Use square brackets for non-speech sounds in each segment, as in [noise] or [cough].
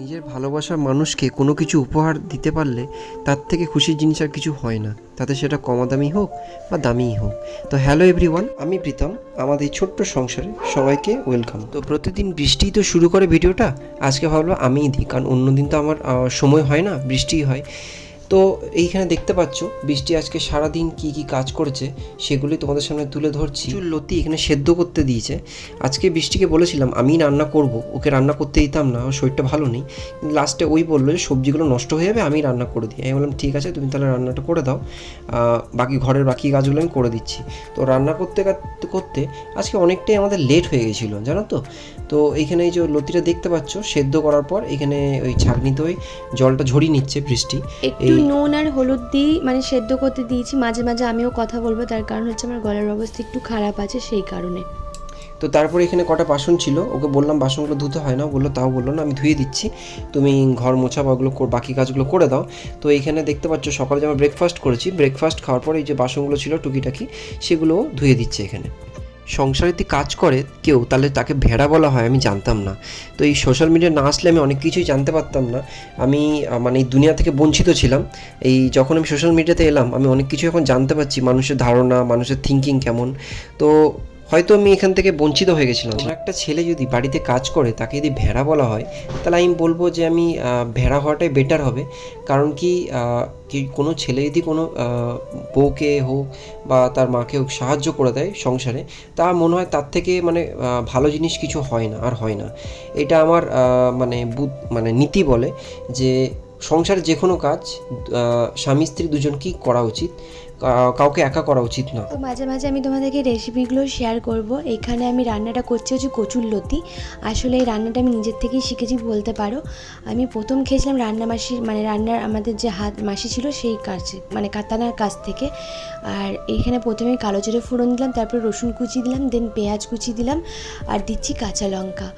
নিজের ভালোবাসার মানুষকে কোনো কিছু উপহার দিতে পারলে তার থেকে খুশির জিনিস আর কিছু হয় না। তাতে সেটা কমা দামি হোক বা দামিই হোক। তো হ্যালো এভরিওয়ান, আমি প্রীতম। আমাদের এই ছোট্ট সংসারে সবাইকে ওয়েলকাম। তো প্রতিদিন বৃষ্টিই তো শুরু করে ভিডিওটা। আজকে ভাবলো আমিই দিই, কারণ অন্যদিন তো আমার সময় হয় না, বৃষ্টিই হয়। তো এইখানে দেখতে পাচ্ছ বৃষ্টি আজকে সারা দিন কি কি কাজ করেছে সেগুলি তোমাদের সামনে তুলে ধরছি। লতি এখানে সেদ্ধ করতে দিয়েছে। আজকে বৃষ্টিকে বলেছিলাম আমি রান্না করব ওকে রান্না করতে দিতাম না ওর শরীরটা ভালো নেই। কিন্তু লাস্টে ওই বলল যে সবজিগুলো নষ্ট হয়ে যাবে আমি রান্না করে দিই। আমি বললাম ঠিক আছে তুমি তাহলে রান্নাটা করে দাও। বাকি ঘরের বাকি কাজগুলো আমি করে দিচ্ছি। তো রান্না করতে করতে করতে আজকে অনেকটাই আমাদের লেট হয়ে গেছিল জানো তো? তো এইখানে এই যে লতিটা দেখতে পাচ্ছ সেদ্ধ করার পর এখানে ওই ছাঁকনিতে ওই জলটা ঝরিয়ে নিচ্ছে বৃষ্টি। এই- নুন আর হলুদ দিই মানে সেদ্ধ করতে দিয়েছি মাঝে মাঝে আমিও কথা বলব তার কারণ হচ্ছে আমার গলার অবস্থা একটু খারাপ আছে সেই কারণে। তো তারপরে এখানে কটা বাসন ছিল ওকে বললাম বাসনগুলো ধুতে হয় না বলল তাও বলল না আমি ধুয়ে দিচ্ছি। তুমি ঘর মোছা বা ওগুলো কর- বাকি কাজগুলো করে দাও। তো এখানে দেখতে পাচ্ছ সকালে যেমন ব্রেকফাস্ট করেছি ব্রেকফাস্ট খাওয়ার পরে এই যে বাসনগুলো ছিল টুকিটাকি সেগুলো ধুয়ে দিচ্ছে এখানে। সংসারে যদি কাজ করে কেউ, তাহলে তাকে ভেড়া বলা হয়, আমি জানতাম না। তো এই সোশ্যাল মিডিয়া না আসলে আমি অনেক কিছুই জানতে পারতাম না। আমি মানে এই দুনিয়া থেকে বঞ্চিত ছিলাম। এই যখন আমি সোশ্যাল মিডিয়াতে এলাম, আমি অনেক কিছু এখন জানতে পারছি, মানুষের ধারণা, মানুষের থিঙ্কিং কেমন। তো হয়তো আমি এখান থেকে বঞ্চিত হয়ে গেছিলাম। কোনো একটা ছেলে যদি বাড়িতে কাজ করে, তাকে যদি ভেড়া বলা হয়, তাহলে আমি বলব যে আমি ভেড়া হওয়াটাই বেটার হবে। কারণ কি কি কোনো ছেলে যদি কোনো বউকে হোক বা তার মাকে হোক সাহায্য করে দেয় সংসারে, তা মনে হয় তার থেকে মানে ভালো জিনিস কিছু হয় না, আর হয় না। এটা আমার মানে বুধ মানে নীতি বলে যে সংসারে যে কোনো কাজ স্বামী স্ত্রী দুজনকেই করা উচিত। কাউকে একা করা উচিত না। তো মাঝে মাঝে আমি তোমাদেরকে রেসিপিগুলো শেয়ার করব। এখানে আমি রান্নাটা করছি হচ্ছে কচুর লতি। আসলে এই রান্নাটা আমি নিজের থেকেই শিখেছি, বলতে পারো। আমি প্রথম খেয়েছিলাম রান্না মাসির মানে রান্নার আমাদের যে হাত মাসি ছিল, সেই কাছে মানে কাতানার কাছ থেকে। আর এইখানে প্রথমে কালো জিরে ফোড়ন দিলাম, তারপর রসুন কুচি দিলাম দেন পেঁয়াজ কুচি দিলাম, আর দিচ্ছি কাঁচা লঙ্কা।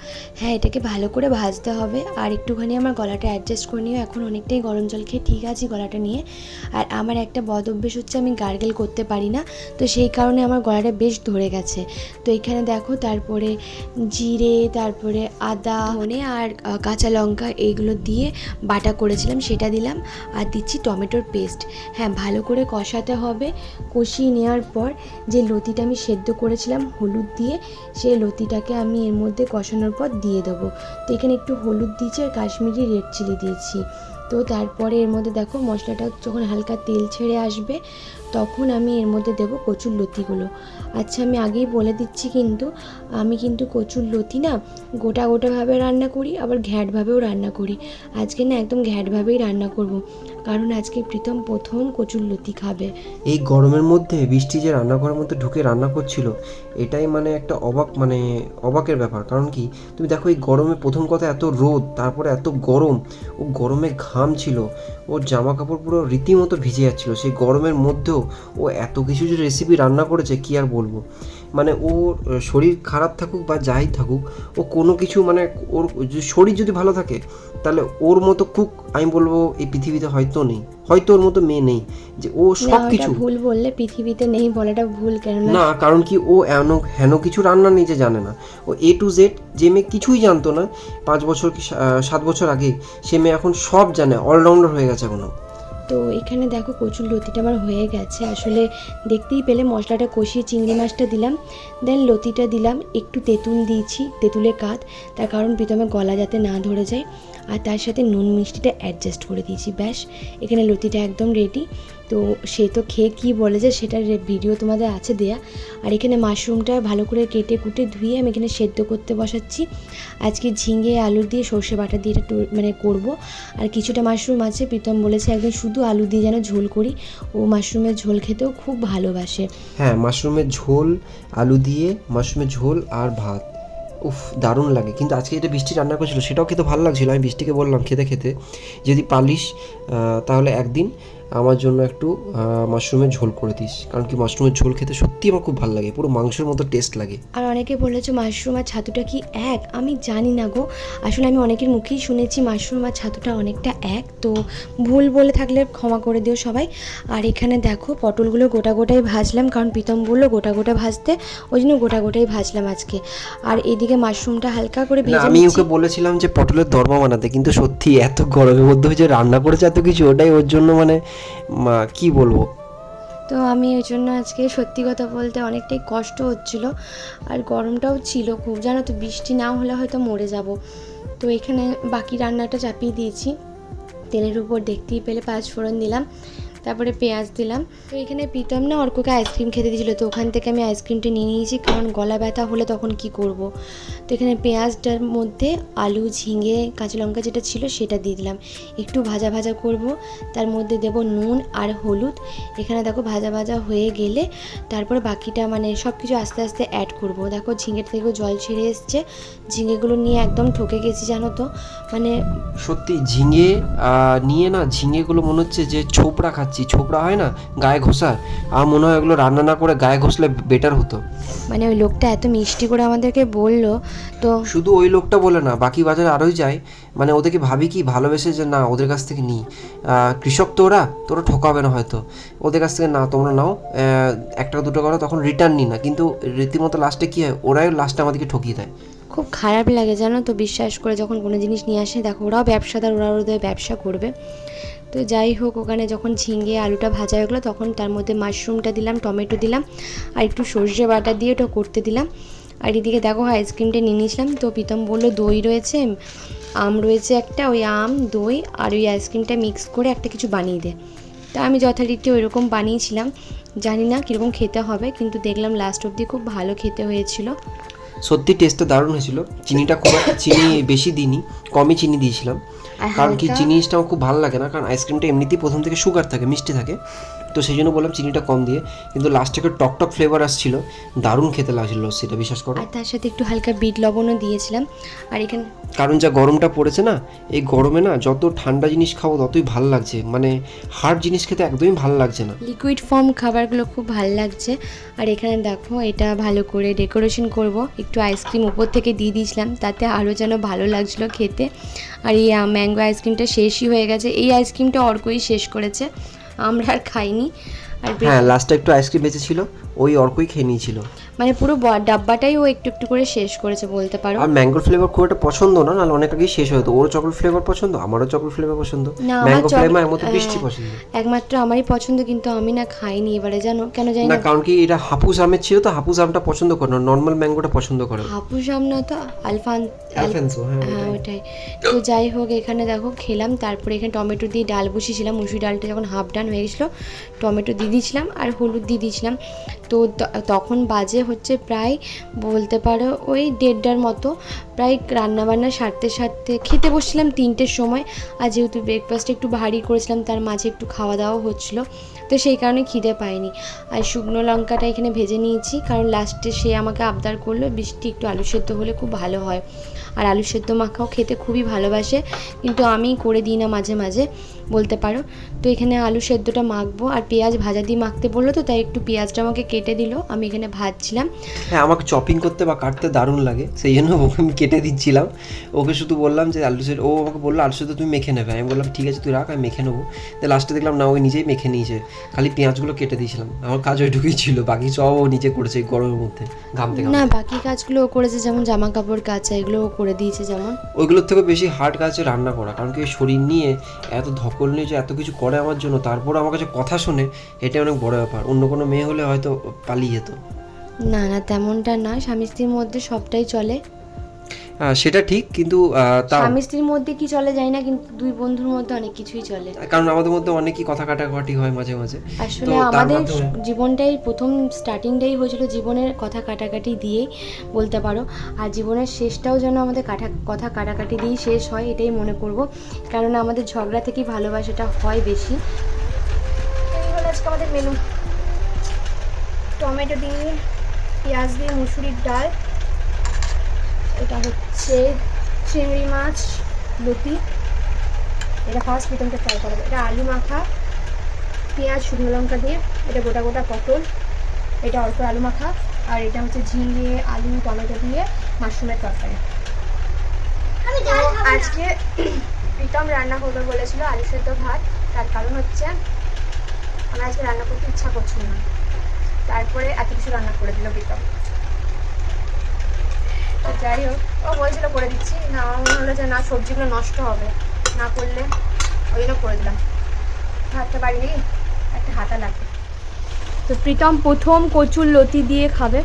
হ্যাঁ এটাকে ভালো করে ভাজতে হবে। আর একটুখানি আমার গলাটা অ্যাডজাস্ট করে নিও। এখন অনেকটাই গরম জল খেয়ে ঠিক আছে গলাটা নিয়ে। আর আমার একটা বদ অভ্যেস হচ্ছে, আমি গার্গেল করতে পারি না, তো সেই কারণে আমার গলাটা বেশ ধরে গেছে। তো এখানে দেখো, তারপরে জিরে, তারপরে আদা, ধনে আর কাঁচা লঙ্কা এইগুলো দিয়ে বাটা করেছিলাম, সেটা দিলাম আর দিচ্ছি টমেটোর পেস্ট। হ্যাঁ ভালো করে কষাতে হবে। কষিয়ে নেওয়ার পর যে লতিটা আমি সেদ্ধ করেছিলাম হলুদ দিয়ে, সেই লতিটাকে আমি এর মধ্যে কষানোর পর দিয়ে দেবো। তো এখানে একটু হলুদ দিয়েছি আর কাশ্মীরি রেড চিলি দিয়েছি। তো তারপরে এর মধ্যে দেখো, মশলাটা যখন হালকা তেল ছেড়ে আসবে তখন আমি এর মধ্যে দেবো কচুর লতিগুলো। আচ্ছা আমি আগেই বলে দিচ্ছি কিন্তু, আমি কিন্তু কচুর লতি না গোটা গোটাভাবে রান্না করি, আবার ঘ্যাটভাবেও রান্না করি। আজকে না একদম ঘ্যাটভাবেই রান্না করব, কারণ আজকে প্রীতম প্রথম কচুর লতি খাবে। এই গরমের মধ্যে বৃষ্টি যে রান্নাঘরের মধ্যে ঢুকে রান্না করছিল, এটাই মানে একটা অবাক মানে অবাকের ব্যাপার। কারণ কি, তুমি দেখো এই গরমে প্রথম কথা এত রোদ, তারপরে এত গরম, ও গরমে ঘাম ছিল। ওর জামা কাপড় পুরো রীতিমতো ভিজে যাচ্ছিল। সেই গরমের মধ্যেও ও এত কিছু যে রেসিপি রান্না করেছে, কী আর বলব? মানে ওর শরীর খারাপ থাকুক বা যাই থাকুক, ও কোনো কিছু মানে ওর শরীর যদি ভালো থাকে, তাহলে ওর মতো কুক আমি বলব এই পৃথিবীতে হয়তো নেই। হয়তো ওর মতো মেয়ে নেই যে ও সবকিছু সব কিছু ভুল বললে পৃথিবীতে নেই বলাটা ভুল কেন না কারণ কি ও এমন হেন কিছু রান্না নিজে জানে না। ও এ টু জেড যে মেয়ে কিছুই জানতো না পাঁচ বছর কি সাত বছর আগে সে মেয়ে এখন সব জানে অলরাউন্ডার হয়ে গেছে এখনও। তো এখানে দেখো কচুর লতিটা আমার হয়ে গেছে। আসলে দেখতেই পেলে মশলাটা কষিয়ে চিংড়ি মাছটা দিলাম দেন লতিটা দিলাম, একটু তেঁতুল দিয়েছি, তেঁতুলের কাত তার কারণ প্রথমে গলা যাতে না ধরে যায়, আর তার সাথে নুন মিষ্টিটা অ্যাডজাস্ট করে দিয়েছি, ব্যাস। এখানে লতিটা একদম রেডি তো সে তো খেয়ে কী বলে যে সেটার ভিডিও তোমাদের আছে দেয়া। আর এখানে মাশরুমটা ভালো করে কেটে কুটে ধুয়ে আমি এখানে সেদ্ধ করতে বসাচ্ছি। আজকে ঝিঙে, আলু দিয়ে সর্ষে বাটা দিয়ে এটা মানে করব। আর কিছুটা মাশরুম আছে, প্রীতম বলেছে একদম শুধু আলু দিয়ে যেন ঝোল করি। ও মাশরুমের ঝোল খেতেও খুব ভালোবাসে। হ্যাঁ মাশরুমের ঝোল, আলু দিয়ে, মাশরুমের ঝোল আর ভাত। উফ, দারুণ লাগে। কিন্তু আজকে যেটা বৃষ্টি রান্না করেছিল, সেটাও খেতে ভালো লাগছিল। আমি বৃষ্টিকে বললাম খেতে খেতে। যদি পালিস তাহলে একদিন আমার জন্য একটু মাশরুমের ঝোল করে দিস। কারণ কি মাশরুমের ঝোল খেতে সত্যি আমার খুব ভালো লাগে। পুরো মাংসের মতো টেস্ট লাগে। আর অনেকে বলেছ মাশরুম আর ছাতুটা কি এক? আমি জানি না গো। আসলে আমি অনেকের মুখেই শুনেছি মাশরুম আর ছাতুটা অনেকটা এক। তো ভুল বলে থাকলে ক্ষমা করে দিও সবাই। আর এখানে দেখো পটলগুলো গোটা গোটাই ভাজলাম। কারণ প্রীতম বলল গোটা গোটা ভাজতে। ওই জন্য গোটা গোটাই ভাজলাম আজকে। আর এদিকে মাশরুমটা হালকা করে ভেজে আমি ওকে বলেছিলাম যে পটলের দরমা বানাতে। কিন্তু সত্যি এত গরমের মধ্যে হচ্ছে রান্না করেছে এত কিছু ওটাই ওর জন্য মানে কি বলব? তো আমি ওই জন্য আজকে সত্যি কথা বলতে অনেকটাই কষ্ট হচ্ছিল আর গরমটাও ছিল খুব। জানো তো, বৃষ্টি না হলে হয়তো মরে যাব। তো এখানে বাকি রান্নাটা চাপিয়ে দিয়েছি। তেলের উপর দেখতেই পেলে পাঁচ ফোড়ন দিলাম। তারপরে পেঁয়াজ দিলাম। তো এখানে প্রীতম না অর্ককে আইসক্রিম খেতে দিয়েছিলো, তো ওখান থেকে আমি আইসক্রিমটা নিয়ে নিয়েছি, কারণ গলা ব্যথা হলে তখন কি করব? তো এখানে পেঁয়াজটার মধ্যে আলু, ঝিঙে, কাঁচা লঙ্কা যেটা ছিল সেটা দিয়ে দিলাম। একটু ভাজা ভাজা করব, তার মধ্যে দেব নুন আর হলুদ। এখানে দেখো ভাজা ভাজা হয়ে গেলে তারপর বাকিটা মানে সব কিছু আস্তে আস্তে অ্যাড করব। দেখো ঝিঙের থেকেও জল ছেড়ে এসছে। ঝিঙেগুলো নিয়ে একদম ঠকে গেছি, জানো তো? মানে সত্যি ঝিঙে নিয়ে না ঝিঙেগুলো মনে হচ্ছে যে ছোপড়া খাচ্ছি। ছোপড়া হয় না গায়ে ঘষার আর মনে হয় ওগুলো রান্না না করে গায়ে ঘষলে বেটার হতো। মানে ওই লোকটা এত মিষ্টি করে আমাদেরকে বলল তো শুধু ওই লোকটা বলে না বাকি বাজারে আরোই যায়। মানে ওদেরকে ভাবি কি ভালোবেসে যে না ওদের কাছ থেকে নিই কৃষক তো ওরা তোরা ঠকাবে না হয়তো। ওদের কাছ থেকে না তোমরা নাও। একটা দুটো করো তখন রিটার্ন নি না। কিন্তু রীতিমতো লাস্টে কী হয় ওরাই লাস্টে আমাদেরকে ঠকিয়ে দেয়। খুব খারাপ লাগে, জানো তো? বিশ্বাস করে যখন কোনো জিনিস নিয়ে আসে, দেখো ওরাও ব্যবসাদার ওরা ওদের ব্যবসা করবে। তো যাই হোক, ওখানে যখন ঝিঙে, আলুটা ভাজা হয়ে গেলো, তখন তার মধ্যে মাশরুমটা দিলাম, টমেটো দিলাম, আর একটু সর্ষে বাটা দিয়ে ওটা করতে দিলাম। আর এদিকে দেখো, আইসক্রিমটা নিয়ে নিয়েছিলাম। তো প্রীতম বলল, দই রয়েছে, আম রয়েছে একটা, ওই আম, দই, আর ওই আইসক্রিমটা মিক্স করে একটা কিছু বানিয়ে দে। তা আমি যথারীতি ওইরকম বানিয়েছিলাম। জানি না কীরকম খেতে হবে, কিন্তু দেখলাম লাস্ট অবধি খুব ভালো খেতে হয়েছিল। সত্যি টেস্টটা দারুণ হয়েছিল। চিনিটা খুব চিনি বেশি দিইনি কমই চিনি দিয়েছিলাম। কারণ কি জিনিসটা আমার খুব ভালো লাগে না কারণ আইসক্রিমটা এমনিতেই প্রথম থেকে সুগার থাকে মিষ্টি থাকে। তো সেই জন্য বললাম চিনিটা কম দিয়ে। কিন্তু লাস্টে একটা টক টক ফ্লেভার আসছিল দারুণ খেতে লাগছিল সেটা বিশ্বাস করো। আর তার সাথে একটু হালকা বিট লবণও দিয়েছিলাম। আর এখানে কারণ যা গরমটা পড়েছে না এই গরমে না যত ঠান্ডা জিনিস খাব ততই ভালো লাগছে। মানে হার্ড জিনিস খেতে একদমই ভালো লাগছে না। লিকুইড ফর্ম খাবারগুলো খুব ভালো লাগছে। আর এখানে দেখো এটা ভালো করে ডেকোরেশন করব। একটু আইসক্রিম উপর থেকে দিয়ে দিয়েছিলাম তাতে আরও যেন ভালো লাগছিল খেতে। আর এই ম্যাঙ্গো আইসক্রিমটা শেষই হয়ে গেছে। এই আইসক্রিমটা অর্কই শেষ করেছে। আমরা আর খাইনি। আর হ্যাঁ লাস্টে একটু আইসক্রিম বেঁচেছিল ওই অর্কই খেয়ে নিয়েছিল। মানে পুরো ডাব্বাটাই ও একটু একটু করে শেষ করেছে বলতে পারো। আর ম্যাঙ্গো ফ্লেভার খুব একটা পছন্দ না নাহলে অনেক আগেই শেষ হতো ওর চকলেট ফ্লেভার পছন্দ আমারও চকলেট ফ্লেভার পছন্দ। ম্যাঙ্গো ফ্লেভার মতো বৃষ্টি হ্যাঁ। পছন্দ। একমাত্র আমারই পছন্দ কিন্তু আমি না খাইনি এবারে জানো? কেন জানি না কারণ কি এটা হাপুস আমের ছিল তো হাপুস আমটা পছন্দ করে না নর্মাল ম্যাঙ্গোটা পছন্দ করে হাপুস আম না তো আলফান হ্যাঁ হ্যাঁ ওটাই। তো যাই হোক এখানে দেখো খেলাম তারপরে এখানে টমেটো দিয়ে ডাল বসিয়েছিলাম মুসুরি ডালটা যখন হাফ ডান হয়ে গেছিল টমেটো দিয়ে দিয়েছিলাম আর হলুদ দিয়ে দিয়েছিলাম তো তখন বাজে হচ্ছে প্রায় বলতে পারো ওই দেড়টার মতো। প্রায় রান্নাবান্না সারতে সারতে খেতে বসছিলাম তিনটের সময়। আর যেহেতু ব্রেকফাস্টটা একটু ভারী করেছিলাম, তার মাঝে একটু খাওয়া দাওয়া হচ্ছিল। তো সেই কারণে খিদে পাইনি। আর শুকনো লঙ্কাটা এখানে ভেজে নিয়েছি, কারণ লাস্টে সে আমাকে আবদার করল বৃষ্টি একটু আলু সেদ্ধ হলে খুব ভালো হয়। আর আলু সেদ্ধ মাখাও খেতে খুবই ভালোবাসে, কিন্তু আমি করে দিই না মাঝে মাঝে, বলতে পারো। তো এখানে আলু সেদ্ধটা মাখবো, আর পেঁয়াজ ভাজা দিয়ে মাখতে বলল তো, তাই একটু পেঁয়াজটা আমাকে কেটে দিল, আমি এখানে ভাজছিলাম। হ্যাঁ আমাকে চপিং করতে বা কাটতে দারুণ লাগে, সেই জন্য [laughs] আমি কেটে দিচ্ছিলাম। ওকে শুধু বললাম যে আলু সেদ্ধ ও আমাকে বলল আলু সেদ্ধ তুমি মেখে নেবে। আমি বললাম ঠিক আছে তুই রাখ আমি মেখে নেব। তো লাস্টে দেখলাম না ওই নিজেই মেখে নিয়েছে। খালি পেঁয়াজগুলো কেটে দিয়েছিলাম। আমার কাজ ওইটুকুই ছিল বাকি সব ও নিজে করেছে গরমের মধ্যে ঘামতে না বাকি কাজগুলো ও করেছে যেমন জামা কাপড় কাচা এগুলো ও করে দিয়েছে যেমন। ওইগুলোর থেকে বেশি হার্ড কাজ হচ্ছে রান্না করা কারণ কি শরীর নিয়ে এত ধকল নিয়ে যে এত কিছু করে আমার জন্য তারপর আমার কাছে কথা শুনে এটা অনেক বড় ব্যাপার। অন্য কোনো মেয়ে হলে হয়তো পালিয়ে যেত। না না তেমনটা না স্বামী স্ত্রীর মধ্যে সবটাই চলে। সেটা ঠিক কিন্তু স্বামী স্ত্রীর মধ্যে কি চলে যায় না কিন্তু দুই বন্ধুর মধ্যে অনেক কিছুই চলে। কারণ আমাদের মধ্যে অনেকই কথা কাটাকাটি হয় মাঝে মাঝে। আসলে আমাদের জীবনটাই প্রথম স্টার্টিংটাই হয়েছিল জীবনের কথা কাটাকাটি দিয়েই বলতে পারো। আর জীবনের শেষটাও যেন আমাদের কাটা কথা কাটাকাটি দিয়েই শেষ হয় এটাই মনে করব। কারণ আমাদের ঝগড়া থেকেই ভালোবাসাটা হয় বেশি। আজকে আমাদের মেনু টমেটো দিয়ে পেঁয়াজ দিয়ে মুসুরির ডাল। এটা হচ্ছে চিংড়ি মাছ লতি এটা ফার্স্ট প্রথমটা ট্রাই করা। এটা আলু মাখা পেঁয়াজ শুকনো লঙ্কা দিয়ে। এটা গোটা গোটা পটল। এটা অল্প আলু মাখা। আর এটা হচ্ছে ঝিঙে আলু টমেটো দিয়ে মাশরুমের তরকারি। তো আজকে প্রীতম রান্না করবে বলেছিল আলু সেদ্ধ ভাত। তার কারণ হচ্ছে আমার আজকে রান্না করতে ইচ্ছা করছিল না। তারপরে এত কিছু রান্না করে দিল প্রীতম। যাই হোক। ও বলছিল করে দিচ্ছি। না আমার মনে হলো যে না সবজিগুলো নষ্ট হবে। না করলে ওই জন্য করে দিলাম। ভাতটা বাড়ি নেই? একটা হাতা লাগবে। তো প্রীতম প্রথম কচুর লতি দিয়ে খাবে।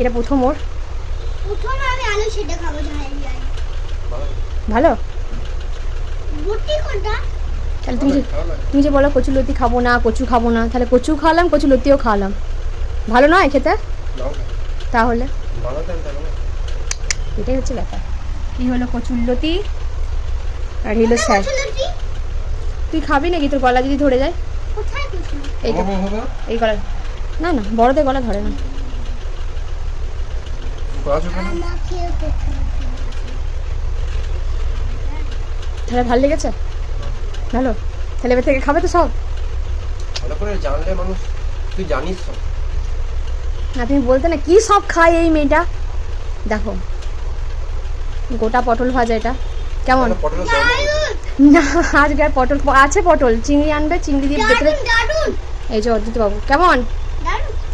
এটা প্রথম ওর। প্রথমে আমি আলু সেটা খাব ভালো? তাহলে তুমি যে তুমি যে বলো কচু লতি খাব না কচু খাব না তাহলে কচু খাওয়ালাম কচু লতিও খাওয়ালাম ভালো নয় খেতে? তাহলে। এটাই হচ্ছে ব্যাপার। এই হলো কচুর লতি আর হলো স্যার। তুই খাবি নাকি? তোর গলা যদি ধরে যায়। এই তো। এই গলা। না না বড়দের গলা ধরে না। তাহলে ভালো লেগেছে? ভালো। তাহলে এবার থেকে খাবে তো সব? ভালো করে জানলে মানুষ তুই জানিস তো না তুমি বলতে না কি সব খায় এই মেয়েটা? দেখো গোটা পটল ভাজা এটা। কেমন? না আজকে আর পটল আছে পটল। চিংড়ি আনবে চিংড়ি দিয়ে ভেতরে এই যে অদ্ভুত বাবু। কেমন?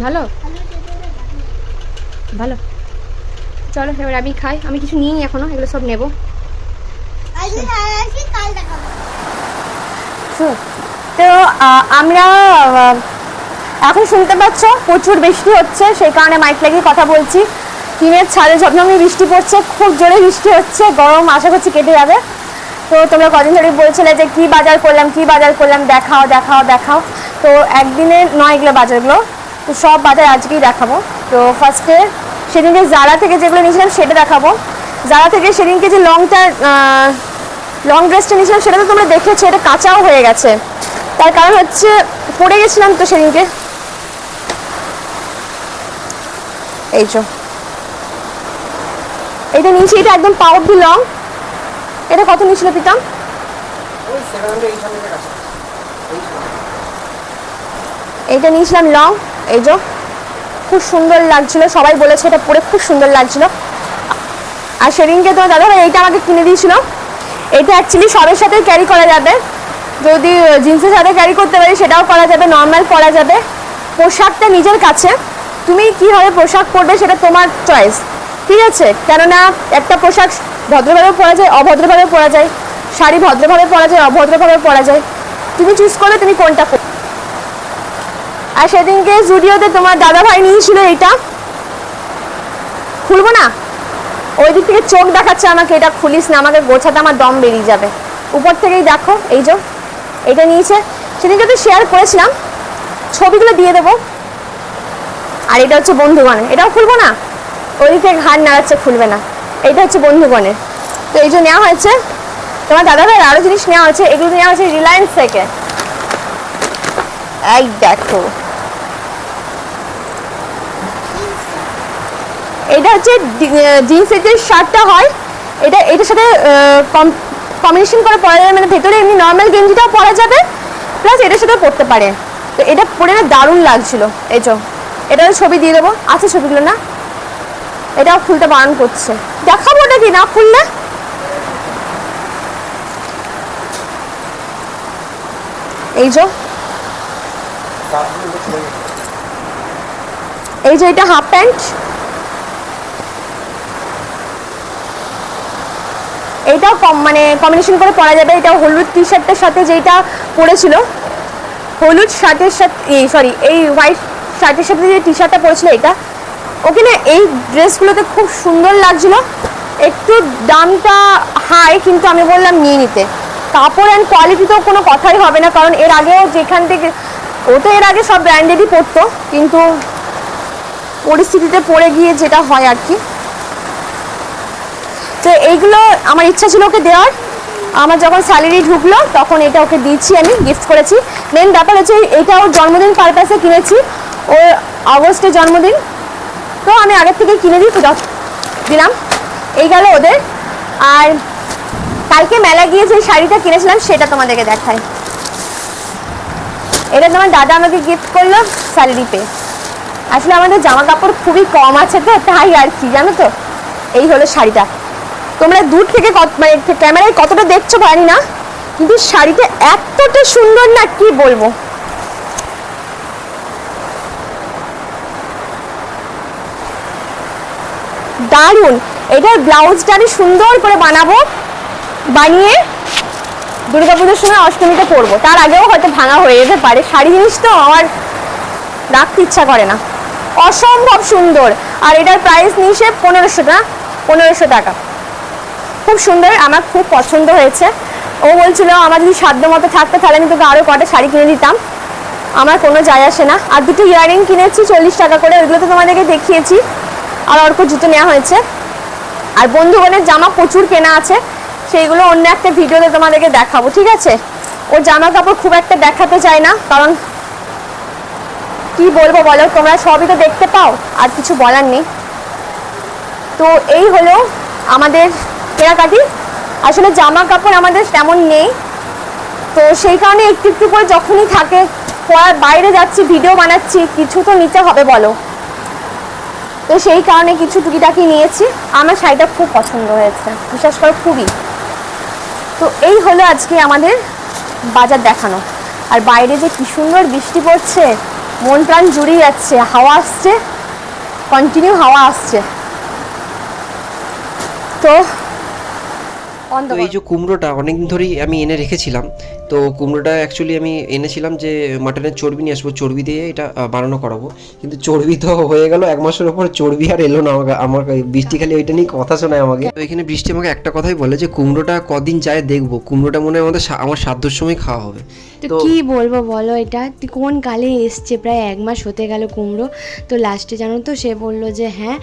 ভালো? ভালো চলো এবার আমি খাই। আমি কিছু নিই এখনও এগুলো সব নেব। তো আমরা এখন শুনতে পাচ্ছ প্রচুর বৃষ্টি হচ্ছে সেই কারণে মাইক লাগিয়ে কথা বলছি। টিনের ছাদে ঝমঝমে বৃষ্টি পড়ছে, খুব জোরে বৃষ্টি হচ্ছে, গরম আশা করছি কেটে যাবে। তো তোমরা কদিন ধরে বলছিলে যে কি বাজার করলাম, কি বাজার করলাম, দেখাও দেখাও দেখাও। তো একদিনে নয় এগুলো বাজারগুলো তো সব বাজার আজকেই দেখাবো। তো ফার্স্টে সেদিনকে জারা থেকে যেগুলো নিয়েছিলাম সেটা দেখাবো। জারা থেকে সেদিনকে যে লংটা লং ড্রেসটা নিয়েছিলাম সেটা তো তোমরা দেখেছ, এটা কাঁচাও হয়ে গেছে। তার কারণ হচ্ছে পড়ে গেছিলাম তো সেদিনকে। এই যে। এটা নিয়েছি এটা একদম পাওয়ার দি লং। এটা কত নিয়েছিল পিতাম। এইটা নিয়েছিলাম লং এই যে। খুব সুন্দর লাগছিল সবাই বলেছে এটা পরে খুব সুন্দর লাগছিল। আর সেদিনকে তো দাদা ভাই এইটা আমাকে কিনে দিয়েছিল। এটা অ্যাকচুয়ালি সবের সাথে ক্যারি করা যাবে। যদি জিন্সের সাথে ক্যারি করতে পারি সেটাও করা যাবে নর্মাল পরা যাবে। পোশাকটা নিজের কাছে। তুমি কীভাবে পোশাক পরবে সেটা তোমার চয়েস ঠিক আছে, কেননা একটা পোশাক ভদ্রভাবে পরা যায় অভদ্রভাবে পরা যায়, শাড়ি ভদ্রভাবে পরা যায় অভদ্রভাবে পরা যায়। তুমি চুজ করলে তুমি কোনটা। আর সেদিনকে জুডিওতে তোমার দাদা ভাই নিয়েছিল এইটা খুলবো না? ওই দিক থেকে চোখ দেখাচ্ছে আমাকে, এটা খুলিস না, আমাকে গোছাতে আমার দম বেরিয়ে যাবে। উপর থেকেই দেখো, এই যে, এটা নিয়েছে। সেদিনকে তো শেয়ার করেছিলাম, ছবিগুলো দিয়ে দেবো। আর এটা হচ্ছে বন্ধুগণের এটাও খুলবো না? ওই দিক থেকে ঘাড় নাড়াচ্ছে, খুলবে না। এটা হচ্ছে বন্ধুগণের তো এই যে নেওয়া হয়েছে, তোমার দাদা ভাইয়ের আরও জিনিস নেওয়া হয়েছে, এগুলো নেওয়া হয়েছে রিলায়েন্স থেকে। এই দেখো। এটা হচ্ছে জিন্সের যে শার্টটা হয়। এটা, এটার সাথে কম্বিনেশন করে পরা যাবে মানে ভেতরে এমনি নর্মাল গেঞ্জিটাও পরা যাবে প্লাস এটার সাথেও পরতে পারে। তো এটা পরে না দারুণ লাগছিল। এই চো এটার ছবি দিয়ে দেবো। আছে ছবিগুলো না? এটাও খুলতে বারণ করছে। দেখাবো ওটা কি না খুললে? এই যে। এই যে এটা হাফ প্যান্ট এইটাও কম মানে কম্বিনেশন করে পরা যাবে। এটা হলুদ টি শার্টের সাথে যেটা পরেছিল। হলুদ শার্টের সাথে সরি এই হোয়াইট শার্টের সাথে যে টি শার্টটা পরেছিল এটা ওকে না এই ড্রেসগুলোতে খুব সুন্দর লাগছিল। একটু দামটা হাই কিন্তু আমি বললাম নিয়ে নিতে। কাপড় অ্যান্ড কোয়ালিটি তো কোনো কথাই হবে না, কারণ এর আগেও যেখান থেকে ও তো এর আগে সব ব্র্যান্ডেরই পরতো, কিন্তু পরিস্থিতিতে পড়ে গিয়ে যেটা হয় আর কি। তো এইগুলো আমার ইচ্ছা ছিল ওকে দেওয়ার। আমার যখন স্যালারি ঢুকলো, তখন এটা ওকে দিয়েছি আমি গিফট করেছি। মেন ব্যাপার হচ্ছে এটা ওর জন্মদিন পারপাসে কিনেছি। ওর আগস্টে জন্মদিন। তো আমি আগের থেকে কিনে দিই যত- দিলাম। এই গেল ওদের। আর কালকে মেলা গিয়ে যে শাড়িটা কিনেছিলাম, সেটা তোমাদেরকে দেখাই। এটা তোমার দাদা আমাকে গিফট করল স্যালারি পে আসলে আমাদের জামা কাপড় খুবই কম আছে তো, তাই আর কি, জানো তো? এই হলো শাড়িটা। তোমরা দূর থেকে মানে ক্যামেরায় কতটা দেখছ জানি না, কিন্তু শাড়িটা এতটা সুন্দর না, কি বলব? দারুণ। এটার ব্লাউজটা আমি সুন্দর করে বানাবো, বানিয়ে দুর্গাপুজোর সময় অষ্টমীতে পরবো। তার আগেও হয়তো ভাঙা হয়ে যেতে পারে। শাড়ি জিনিস তো আমার রাখতে ইচ্ছা করে না। অসম্ভব সুন্দর। আর এটার প্রাইস নিয়েছে পনেরোশো টাকা পনেরোশো টাকা। খুব সুন্দর, আমার খুব পছন্দ হয়েছে। ও বলছিল, আমার যদি সাধ্য মতো থাকতো, তাহলে আমি তোকে আরও কটা শাড়ি কিনে দিতাম। আমার কোনো যায় আসে না। আর দুটো ইয়ারিং কিনেছি, চল্লিশ টাকা করে। ওইগুলো তো তোমাদেরকে দেখিয়েছি। আর অর্ক জুতো নেওয়া হয়েছে। আর বন্ধুগণের জামা প্রচুর কেনা আছে। সেইগুলো অন্য একটা ভিডিওতে তোমাদেরকে দেখাবো, ঠিক আছে? ওর জামা কাপড় খুব একটা দেখাতে চায় না, কারণ কি বলব বলো, তোমরা সবই তো দেখতে পাও, আর কিছু বলার নেই। তো এই হলো আমাদের কেনাকাটি। আসলে জামা কাপড় আমাদের তেমন নেই। তো সেই কারণে একটু একটু করে যখনই থাকে পড়ার বাইরে যাচ্ছি, ভিডিও বানাচ্ছি, কিছু তো নিতে হবে বলো। তো সেই কারণে কিছু টুকিটাকি নিয়েছি। আমার শাড়িটা খুব পছন্দ হয়েছে বিশেষ করে খুবই। তো এই হলো আজকে আমাদের বাজার দেখানো। আর বাইরে যে কী সুন্দর বৃষ্টি পড়ছে, মন প্রাণ জুড়িয়ে যাচ্ছে, হাওয়া আসছে কন্টিনিউ হাওয়া আসছে। তো তো এই যে কুমড়োটা অনেকদিন ধরেই আমি এনে রেখেছিলাম তো কুমড়োটা অ্যাকচুয়ালি আমি এনেছিলাম যে মাটনের চর্বি নিয়ে আসব চর্বি দিয়ে এটা বানানো করাবো। কিন্তু চর্বি তো হয়ে গেল এক মাসের ওপর চর্বি আর এলো না আমাকে আমার বৃষ্টি খালি ওইটা নিয়ে কথা শোনায় আমাকে। তো এখানে বৃষ্টি আমাকে একটা কথাই বলে যে কুমড়োটা কদিন যায় দেখব কুমড়োটা মনে হয় আমাদের আমার সাধ্যর সময় খাওয়া হবে। তো তো কি বলব বলো এটা? কোন কালে এসছে? প্রায় এক মাস হতে গেল কুমড়ো। তো লাস্টে জানো তো সে বলল যে হ্যাঁ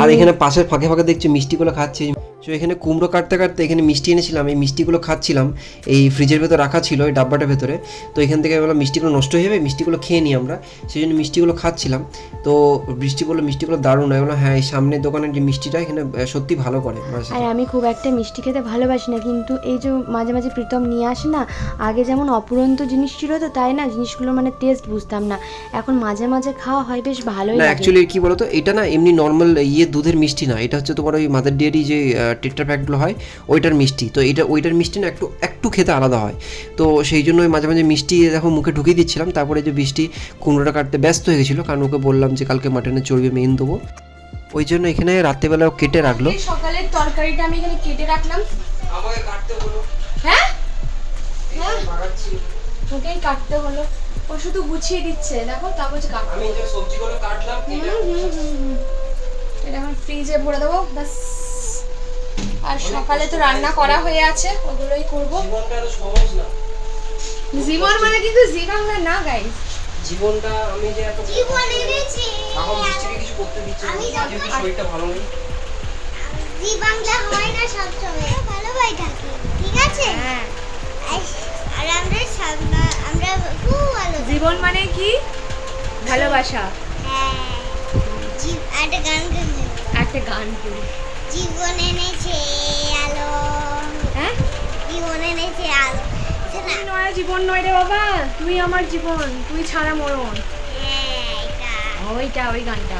আর এখানে পাশের ফাঁকে ফাঁকে দেখছি মিষ্টিগুলো খাচ্ছে। তো এখানে কুমড়ো কাটতে কাটতে এখানে মিষ্টি এনেছিলাম এই মিষ্টিগুলো খাচ্ছিলাম এই ফ্রিজের ভেতর রাখা ছিল এই ডাব্বাটার ভেতরে। তো এখান থেকে বললাম মিষ্টিগুলো নষ্ট হয়ে যাবে মিষ্টিগুলো খেয়ে নিই আমরা। সেই জন্য মিষ্টিগুলো খাচ্ছিলাম। তো বৃষ্টি বলল মিষ্টিগুলো দারুণ হয়। বললাম হ্যাঁ এই সামনের দোকানের যে মিষ্টিটা এখানে সত্যি ভালো করে। আর আমি খুব একটা মিষ্টি খেতে ভালোবাসি না কিন্তু এই যে মাঝে মাঝে প্রীতম নিয়ে আসে না আগে যেমন অপুরন্ত জিনিস ছিল তো তাই না জিনিসগুলো মানে টেস্ট বুঝতাম না। এখন মাঝে মাঝে খাওয়া হয় বেশ ভালোই না অ্যাকচুয়ালি কি বলতো এটা না এমনি নর্মাল ইয়ে দুধের মিষ্টি না এটা হচ্ছে তোমার ওই মাদার ডেয়ারি যে টেট্রা প্যাকগুলো হয় ওইটার মিষ্টি। তো এটা ওইটার মিষ্টি না একটু একটু খেতে আলাদা হয়। তো সেই জন্য ওই মাঝে মাঝে মিষ্টি দেখো মুখে ঢুকিয়ে দিচ্ছিলাম তারপরে যে বৃষ্টি কুমড়োটা কাটতে ব্যস্ত হয়ে গেছিল কারণ ওকে বললাম যে কালকে মাটনের চর্বি মেন দেবো। ওই জন্য এখানে রাত্রেবেলাও কেটে রাখল। সকালের তরকারিটা আমি এখানে কেটে রাখলাম। আমাকে কাটতে বলো। হ্যাঁ? ওকেই কাটতে হলো ও শুধু গুছিয়ে দিচ্ছে দেখো তা বলছে কাটতে আমি যে সবজিগুলো কাটলাম এটা এখন ফ্রিজে ভরে দেবো ব্যাস। আর সকালে তো রান্না করা হয়ে আছে ওগুলোই করব। জীবন মানে কিন্তু জি বাংলা না গাইস জীবনটা আমি যে এত জীবন এনেছি। এখন বৃষ্টিকে কিছু করতে দিচ্ছে কি শরীরটা ভালো নেই। জি বাংলা হয় না সব সময়। ভালো ভাই থাকি ঠিক আছে? হ্যাঁ। আর- আর আমরা সব- আমরা খুব ভালো জীবন মানে কি? ভালোবাসা। হ্যাঁ। জি- একটা গান গাইছি। একটা গান জীবন এনেছে আলো। হ্যাঁ? জীবন এনেছে আলো। শোনা নয় জীবন নয় রে বাবা তুই আমার জীবন তুই ছাড়া মরণ। হ্যাঁ ওইটা ওই গানটা।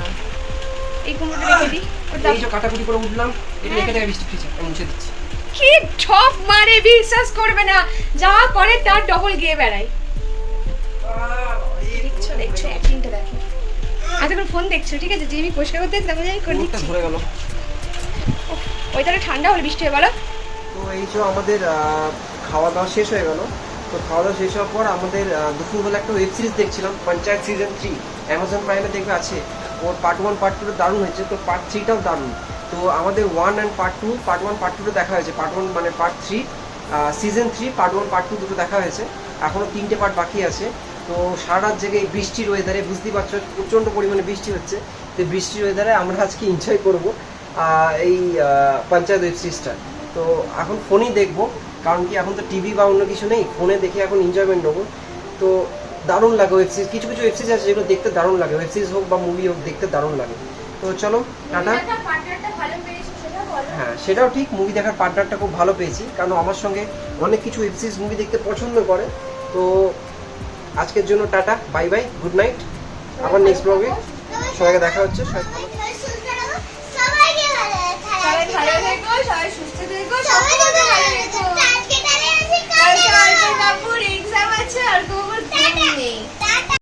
এই কুমড়োটা রেখে দিই এই যে কাটাকুটি করে উঠলাম এটা রেখে দেয় বৃষ্টি ফ্রিজে আমি মুছে দিচ্ছি। কি ঠপ মারে বিশ্বাস করবে না। যা করে তার ডবল গিয়ে বেড়ায়। দেখছ দেখছ অ্যাক্টিংটা দেখো। এতক্ষণ ফোন দেখছ ঠিক আছে? যে আমি পরিষ্কার করতে আমি করে দিচ্ছি। ধরে গেল। ওই ঠান্ডা হলে বৃষ্টি হয়ে, বলো। তো এই যে আমাদের খাওয়া দাওয়া শেষ হয়ে গেল। তো খাওয়া দাওয়া শেষ হওয়ার পর আমাদের দুপুরবেলা একটা ওয়েব সিরিজ দেখছিলাম পঞ্চায়েত সিজন থ্রি অ্যামাজন প্রাইমে দেখবে আছে। ওর পার্ট ওয়ান পার্ট টুটা দারুণ হয়েছে। তো পার্ট থ্রিটাও দারুণ। তো আমাদের one and part two part one part টুটা দেখা হয়েছে। পার্ট ওয়ান মানে part three season three part one part two দুটো দেখা হয়েছে। এখনও তিনটে পার্ট বাকি আছে। তো সারা রাত জেগে বৃষ্টির ওয়েদারে বুঝতেই পারছ, প্রচণ্ড পরিমাণে বৃষ্টি হচ্ছে। তো বৃষ্টির ওয়েদারে আমরা আজকে এনজয় করব। এই পঞ্চায়েত ওয়েব সিরিজটা তো এখন ফোনেই দেখব কারণ কি এখন তো টিভি বা অন্য কিছু নেই ফোনে দেখে এখন এনজয়মেন্ট নেব। তো দারুণ লাগে ওয়েব সিরিজ কিছু কিছু ওয়েব সিরিজ আছে যেগুলো দেখতে দারুণ লাগে ওয়েব সিরিজ হোক বা মুভি হোক দেখতে দারুণ লাগে। তো চলো টাটা। হ্যাঁ সেটাও ঠিক মুভি দেখার পার্টনারটা খুব ভালো পেয়েছি কারণ আমার সঙ্গে অনেক কিছু ওয়েব সিরিজ মুভি দেখতে পছন্দ করে। তো আজকের জন্য tata bye bye good night আবার নেক্সট ব্লগে সবাইকে দেখা হচ্ছে সবাই ভালো সবাই ভালো থেকো সবাই সুস্থ থেকো সবাই ভালো থেকো। কালকে কালকে। কাপুর এক্সাম আছে আর তোমার নেই